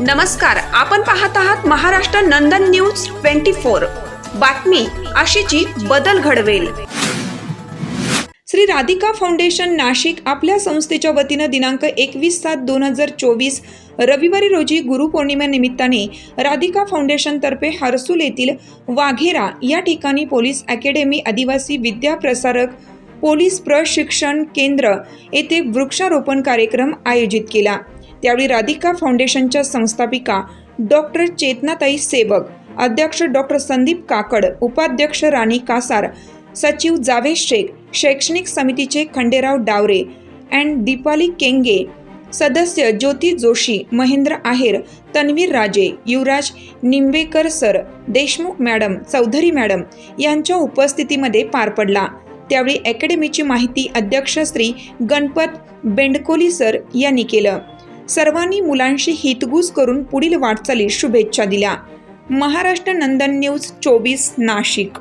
नमस्कार आपण पाहत आहात Maharashtra Nandan news twenty four. बातमी अशीची बदल घडवेल. श्री राधिका फाउंडेशन नाशिक आपल्या संस्थेच्या वतीनं दिनांक एकवीस सात दोन हजार चोवीस रविवारी रोजी गुरुपौर्णिमेनिमित्ताने राधिका फाउंडेशनतर्फे हर्सूल येथील वाघेरा या ठिकाणी पोलीस अकॅडमी आदिवासी विद्या प्रसारक पोलीस प्रशिक्षण केंद्र येथे वृक्षारोपण कार्यक्रम आयोजित केला. त्यावेळी राधिका फाउंडेशनच्या संस्थापिका डॉक्टर चेतनाताई सेवक अध्यक्ष डॉक्टर संदीप काकड उपाध्यक्ष राणी कासार सचिव जावेद शेख शैक्षणिक समितीचे खंडेराव डावरे अँड दीपाली केंगे सदस्य Jyoti Joshi Mahendra Aher Tanveer Raje Yuvraj Nimbekar sir Deshmukh madam Chaudhari madam यांच्या उपस्थितीमध्ये पार पडला. त्यावेळी अकॅडमीची माहिती अध्यक्ष श्री गणपत बेंडकोली सर यांनी केलं. सर्वांनी मुलांशी हितगुज करून पुढील वाटचालीस शुभेच्छा दिल्या. महाराष्ट्र नंदन न्यूज चोवीस नाशिक.